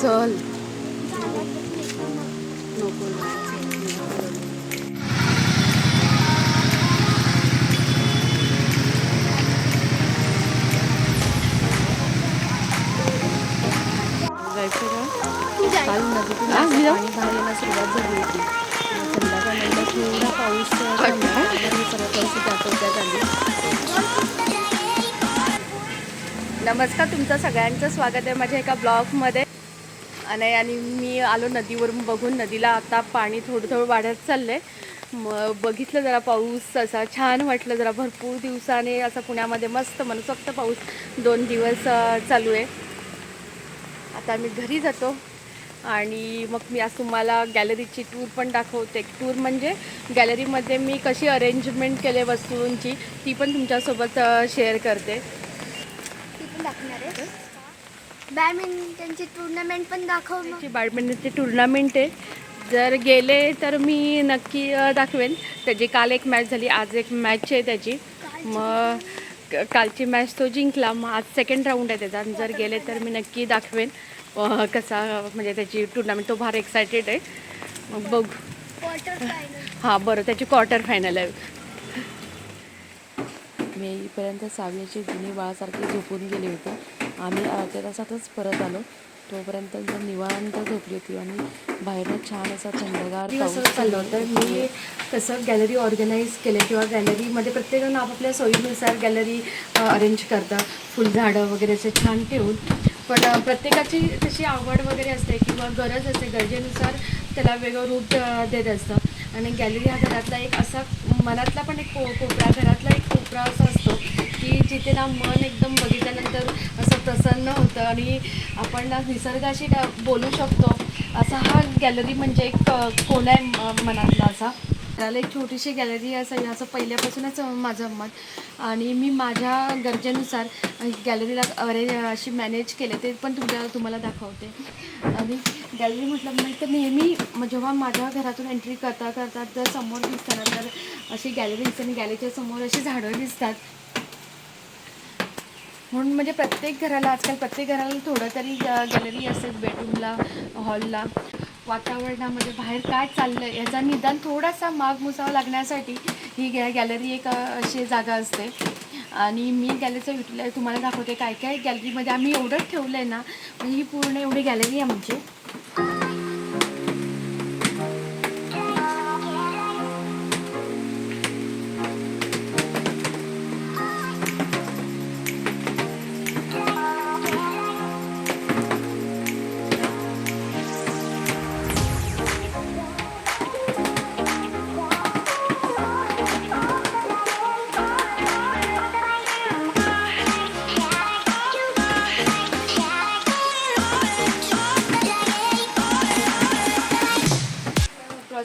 चल. काल नदीतून? पाणी सुरुवात झाली होती. मग संध्याकाळनंतर थोडा पाऊस थांबला आणि सर्व परिस्थिती आटोक्यात आली नमस्कार तुमचं सगळ्यांचं स्वागत आहे माझ्या एका ब्लॉगमध्ये. आणि आणि मी आलो नदीवरून बघून नदीला आता पाणी थोडं थोडं वाढत चाललं आहे मग बघितलं जरा पाऊस असा छान वाटलं जरा भरपूर दिवसाने असं पुण्यामध्ये मस्त मनसोक्त पाऊस दोन दिवस चालू आहे. आता मी घरी जातो आणि मग मी आज तुम्हाला गॅलरीची टूर पण दाखवते. टूर म्हणजे गॅलरीमध्ये मी कशी अरेंजमेंट केले वस्तूंची ती पण तुमच्यासोबत शेअर करते. ती पण दाखवणार आहे. बॅडमिंटनची टुर्नामेंट पण दाखव बॅडमिंटनची टुर्नामेंट आहे. जर गेले तर मी नक्की अ, दाखवेन. त्याची काल एक मॅच झाली आज एक मॅच आहे त्याची. मग क- कालची मॅच तो जिंकला. मग आज सेकंड राऊंड आहे त्याचा. आणि जर गेले तर मी नक्की दाखवेन. अ, कसा म्हणजे त्याची टुर्नामेंट तो फार एक्सायटेड आहे. मग बघ. क्वार्टर फायनल हां बरं. त्याची क्वार्टर फायनल आहे. मी येईपर्यंत सावयाची जुनी बाळासारखी झोपून गेली होती. आम्ही अर्ध्या तासातच परत आलो. तोपर्यंत एकदम निवांत झोपली होती आणि बाहेरनं छान असा थंडगार पाऊस चाललं होतं. मी तसं गॅलरी ऑर्गनाईज केले किंवा गॅलरीमध्ये प्रत्येकानं आपापल्या सोयीनुसार गॅलरी अरेंज करतं फुलझाडं वगैरे असे छान ठेवून. पण प्रत्येकाची तशी आवड वगैरे असते किंवा गरज असते गरजेनुसार त्याला वेगळं रूप देत असतं. आणि गॅलरी हा घरातला एक असा मनातला पण एक को कोपरा घरातला एक कोपरा असा असतो की जिथे ना मन एकदम बघितल्यानंतर असं प्रसन्न होतं आणि आपण ना निसर्गाशी बोलू शकतो. असा हा गॅलरी म्हणजे एक कोण आहे मनातला असा. त्याला एक छोटीशी गॅलरी असं असं पहिल्यापासूनच माझं मत. आणि मी माझ्या गरजेनुसार गॅलरीला अरे अशी मॅनेज केले ते पण तुमच्या तुम्हाला दाखवते. आणि गॅलरी म्हटलं म्हणजे तर नेहमी जेव्हा माझ्या घरातून एंट्री करता करता जर समोर दिसताना तर अशी गॅलरी दिसते आणि गॅलरीच्या समोर अशी झाडं दिसतात. म्हणून म्हणजे प्रत्येक घराला आजकाल प्रत्येक घराला थोडं तरी गॅलरी असेल बेडरूमला हॉलला वातावरणामध्ये बाहेर काय चाललं आहे याचा निदान थोडासा माग मुसावा लागण्यासाठी ही गॅ गॅलरी एक अशी जागा असते. आणि मी गॅलरीचं विटलं तुम्हाला दाखवते काय काय गॅलरीमध्ये आम्ही एवढंच ठेवलं आहे ना म्हणजे ही पूर्ण एवढी गॅलरी आहे आमची.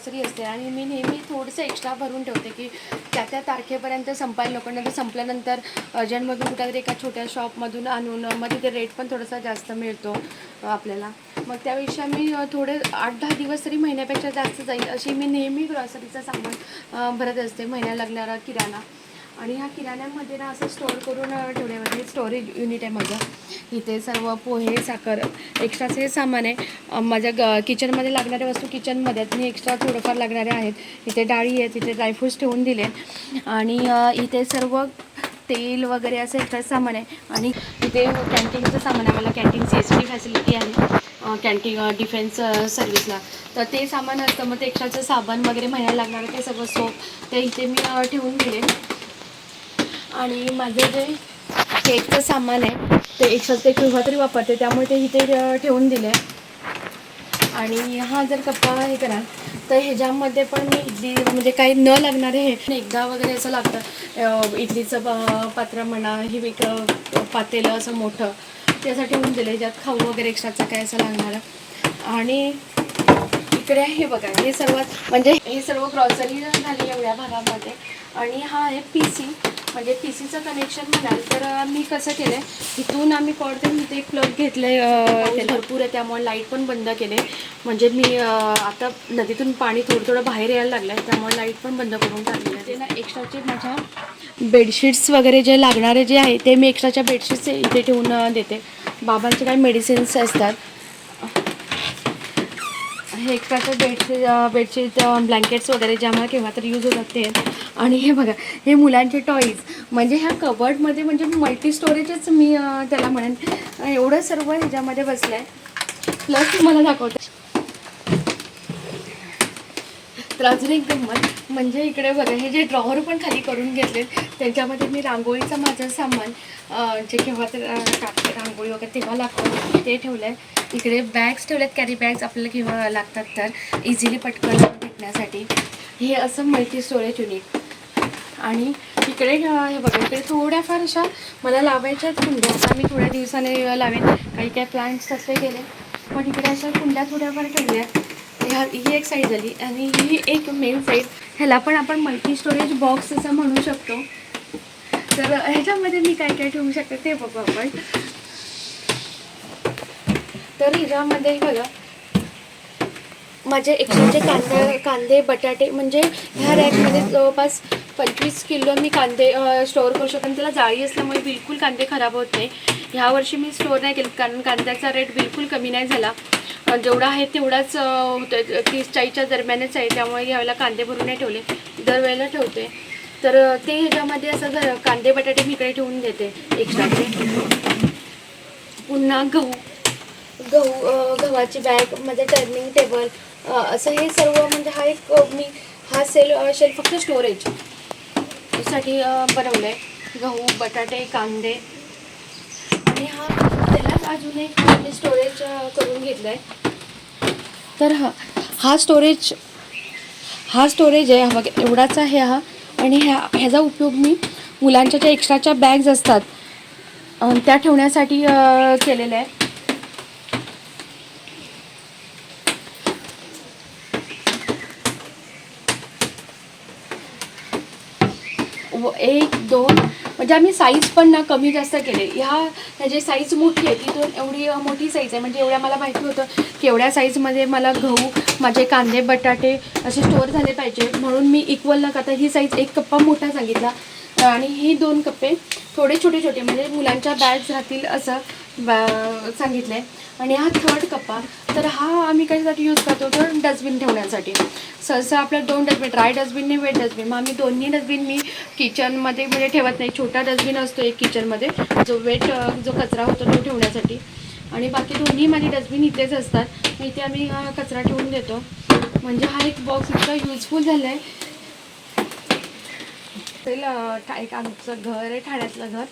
ग्रॉसरी असते आणि मी नेहमी थोडंसं एक्स्ट्रा भरून ठेवते की त्या त्या तारखेपर्यंत संपायला नको नंतर संपल्यानंतर अर्जंटमधून कुठेतरी एका छोट्या शॉपमधून आणून मग तिथे रेट पण थोडासा जास्त मिळतो आपल्याला. मग त्यापेक्षा मी थोडे आठ दहा दिवस तरी महिन्यापेक्षा जास्त जाईल अशी मी नेहमी ग्रॉसरीचं सामान भरत असते महिन्या लागणारा किराणा. आणि ह्या किराण्यामध्ये ना असं स्टोअर करून ठेवण्यामध्ये स्टोरेज युनिट आहे माझं. इथे सर्व पोहे साखर एक्स्ट्राचं हे सामान आहे माझ्या ग किचनमध्ये लागणाऱ्या वस्तू किचनमध्ये आहेत. आणि एक्स्ट्रा थोडंफार लागणाऱ्या आहेत. इथे डाळी आहेत इथे ड्रायफ्रूट्स ठेवून दिले आणि इथे सर्व तेल वगैरे असं एक्स्ट्रा सामान आहे. आणि इथे कॅन्टीनचं सामान आहे. मला canteen C S T facility आहे. कॅन्टीन डिफेन्स सर्व्हिसला तर ते सामान असतं. मग ते एक्स्ट्राचं साबण वगैरे महिन्याला लागणारं ते सगळं सोप ते इथे मी ठेवून दिले आणि माझं जे केकचं सामान आहे ते एक्स्ट्रा ते केव्हा तरी वापरते त्यामुळे ते इथे ठेवून दिले आणि हा जर कप्पा हे करा तर ह्याच्यामध्ये पण मी इडली म्हणजे काही न लागणारे हे एकदा वगैरे असं लागतं इडलीचं पात्र म्हणा हे वेग पातेलं असं मोठं त्यासाठी ठेवून दिले ज्यात खाऊ वगैरे एक्स्ट्राचं काय असं लागणारं. आणि इकडे हे बघा हे सर्वात म्हणजे हे सर्व ग्रॉसरी झाली एवढ्या भागामध्ये. आणि हा आहे पी सी म्हणजे पी सीचं कनेक्शन म्हणाल तर मी कसं केलं आहे इथून आम्ही देऊन इथे एक प्लग घेतले भरपूर आहे त्यामुळे लाइट पण बंद केले म्हणजे मी आता नदीतून पाणी थोडं थोडं बाहेर यायला लागलं आहे त्यामुळे लाइट पण बंद करून टाकलेलं आहे. ना एक्स्ट्राचे माझ्या बेडशीट्स वगैरे जे लागणारे जे आहे ते मी एक्स्ट्राच्या बेडशीट्स इथे ठेवून देते. बाबांचे काही मेडिसिन्स असतात हे एक्स्ट्राचे बेडशीट बेडशीट ब्लँकेट्स वगैरे जे आम्हाला केव्हा तरी यूज होतात ते. आणि हे बघा हे मुलांचे टॉईज म्हणजे ह्या कबर्डमध्ये म्हणजे मल्टी स्टोरेजच मी त्याला म्हणेन एवढं सर्व ह्याच्यामध्ये बसलं आहे प्लस तुम्हाला दाखवते. तर अजून एक गंमत म्हणजे इकडे बघा हे जे ड्रॉवर पण खाली करून घेतले त्यांच्यामध्ये मी रांगोळीचं माझं सामान जे केव्हा तर टाकते रांगोळी वगैरे तेव्हा लागतं ते ठेवलं आहे इकडे बॅग्स ठेवल्यात कॅरी बॅग्स आपल्याला केव्हा लागतात तर इझिली पटकन भेटण्यासाठी. हे असं मल्टी स्टोरेज युनिट आणि इकडे हे बघा इकडे थोड्याफार अशा मला लावायच्या कुंड्या. आता मी थोड्या दिवसाने लावेन. काही काही प्लांट्स तसे गेले पण इकडे अशा कुंड्या थोड्याफार ठेवल्या ह्या ही एक साईड झाली आणि ही एक मेन साईड ह्याला पण आपण मल्टी स्टोरेज बॉक्स असं म्हणू शकतो. तर ह्याच्यामध्ये मी काय काय ठेवू शकते ते बघू आपण. तर ह्याच्यामध्ये बघा. माझे एक्स्ट्राचे कांदे कांदे बटाटे म्हणजे ह्या रॅकमध्ये जवळपास पंचवीस किलो मी कांदे स्टोअर करू शकतो. आणि त्याला जाळी असल्यामुळे बिलकुल कांदे खराब होत नाही. ह्यावर्षी मी स्टोअर नाही केलं कारण कांद्याचा रेट बिलकुल कमी नाही झाला. जेवढा आहे तेवढाच होतं तीस चाळीसच्या दरम्यानच आहे त्यामुळे यावेळेला कांदे भरून नाही ठेवले. दरवेळेला ठेवते. तर ते ह्याच्यामध्ये असं घर कांदे बटाटे मी इकडे ठेवून देते. एक्स्ट्रा पुन्हा गहू. गहू गव्हाची बॅग म्हणजे टर्निंग टेबल असं हे सर्व म्हणजे हा एक मी हा सेल शेल फक्त स्टोरेजसाठी बनवलं आहे गहू बटाटे कांदे. अजून एक मी स्टोरेज करून घेतलं आहे तर हा हा स्टोरेज हा स्टोरेज आहे हा एवढाच आहे हा. आणि ह्या ह्याचा उपयोग मी मुलांच्या ज्या एक्स्ट्राच्या बॅग्स असतात त्या ठेवण्यासाठी केलेल्या आहे. व एक दोन म्हणजे आम्ही साईज पण ना कमी जास्त केले. ह्या ह्याची साईज मोठी आहे तिथून एवढी मोठी साईज आहे. म्हणजे एवढ्या मला माहिती होतं की एवढ्या साईजमध्ये मला गहू माझे कांदे बटाटे असे स्टोअर झाले पाहिजे. म्हणून मी इक्वल न करता ही साईज एक कप्पा मोठा सांगितला. आणि ही दोन कप्पे थोडे छोटे छोटे म्हणजे मुलांच्या बॅग्स राहतील असं बॅ- सांगितलं आहे आणि हा थर्ड कप्पा तर हा आम्ही कशासाठी यूज करतो? तर डस्टबिन ठेवण्यासाठी. सहसा आपल्या दोन डस्टबिन ड्राय डस्टबिन नाही वेट डस्टबिन मग आम्ही दोन्ही डस्टबिन मी किचनमध्ये म्हणजे ठेवत नाही. छोटा डस्टबिन असतो एक किचनमध्ये जो वेट जो कचरा होतो तो ठेवण्यासाठी. आणि बाकी दोन्ही माझी डस्टबिन इथेच असतात. मग इथे आम्ही हा कचरा ठेवून देतो. म्हणजे हा एक बॉक्स इतका युजफुल झाला आहे एक आमचं घर आहे ठाण्यातलं घर.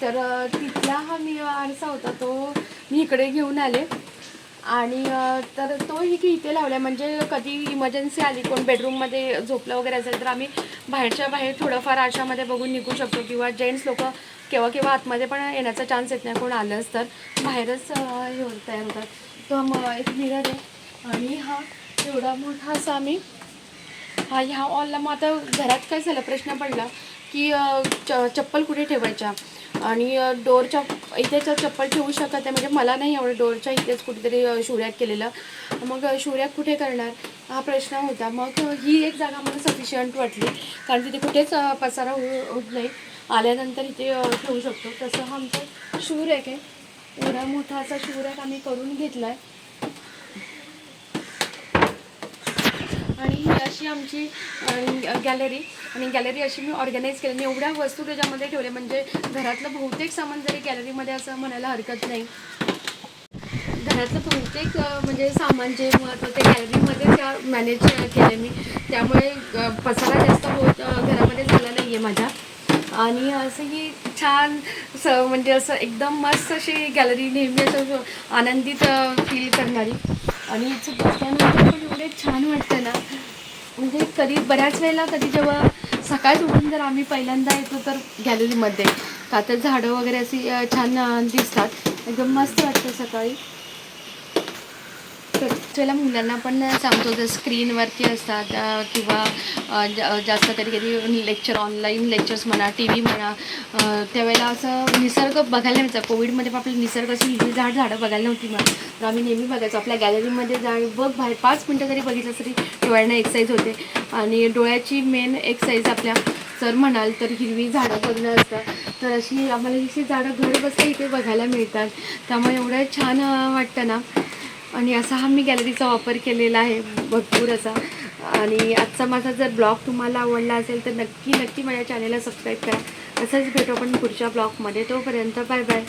तर तिथला हा मी आरसा होता तो मी इकडे घेऊन आले. आणि तर तोही की इथे लावला म्हणजे कधी इमर्जन्सी आली कोण बेडरूममध्ये झोपलं वगैरे असेल तर आम्ही बाहेरच्या बाहेर थोडंफार आरशामध्ये बघून निघू शकतो. किंवा जेंट्स लोक केव्हा केव्हा आतमध्ये पण येण्याचा चान्स येत नाही कोण आलंच तर बाहेरच हे तयार होतात. तो मग एक मिरर आहे. आणि हा एवढा मोठा असा आम्ही हा ह्या ऑलला मग आता घरात काय झालं? प्रश्न पडला की च चप्पल कुठे ठेवायच्या? आणि डोरच्या इथेच चप्पल ठेवू शकत आहे. म्हणजे मला नाही आवडत डोरच्या इथेच कुठेतरी अ, केलेलं. मग अ, कुठे करणार? हा प्रश्न होता. मग ही एक जागा मला सफिशियंट वाटली. कारण तिथे कुठेच पसारा होत नाही. आल्यानंतर इथे ठेवू शकतो. तसं हा आमचा शिवरॅक आहे. एवढा मोठा असा शिवरॅक आम्ही करून घेतला आहे आणि ही अशी आमची गॅलरी आणि गॅलरी अशी मी ऑर्गनाईज केली आणि एवढ्या वस्तू त्याच्यामध्ये ठेवल्या. म्हणजे घरातलं बहुतेक सामान जरी गॅलरीमध्ये असं म्हणायला हरकत नाही. घरातलं बहुतेक म्हणजे सामान जे महत्त्व ते गॅलरीमध्ये मॅनेज केलं मी. त्यामुळे पसारा जास्त होत घरामध्ये झाला नाही आहे माझ्या आणि असं ही छान स म्हणजे असं एकदम मस्त अशी गॅलरी नेहमी असं आनंदित फील करणारी. आणि छान वाटतं ना. म्हणजे कधी बऱ्याच वेळेला कधी जेव्हा सकाळी उठून जर आम्ही पहिल्यांदा येतो तर गॅलरीमध्ये का तर झाडं वगैरे अशी छान दिसतात. एकदम मस्त वाटतं सकाळी. चला मुलांना पण सांगतो जर स्क्रीनवरती असतात किंवा ज- जास्त कधी कधी लेक्चर ऑनलाईन लेक्चर्स म्हणा टी व्ही म्हणा त्यावेळेला असं निसर्ग बघायला मिळतं. कोविडमध्ये पण आपल्याला निसर्ग अशी हिरवी झाड झाडं बघायला नव्हती मग तर आम्ही नेहमी बघायचो. आपल्या गॅलरीमध्ये जा बघ बाहेर पाच मिनटं जरी बघितलं तरी डोळ्यांना एक्सरसाइज होते. आणि डोळ्याची मेन एक्सरसाइज आपल्या सर म्हणाल तर हिरवी झाडं बघणं असतं. तर अशी आम्हाला ही झाडं घर बसली इथे बघायला मिळतात. त्यामुळे एवढं छान वाटतं ना. आणि असा हा मी गॅलरीचा वापर केलेला आहे भरपूर असा. आणि आजचा माझा जर ब्लॉग तुम्हाला आवडला असेल तर नक्की नक्की माझ्या चॅनेलला सबस्क्राईब करा. असंच भेटू आपण पुढच्या ब्लॉगमध्ये. तोपर्यंत बाय बाय.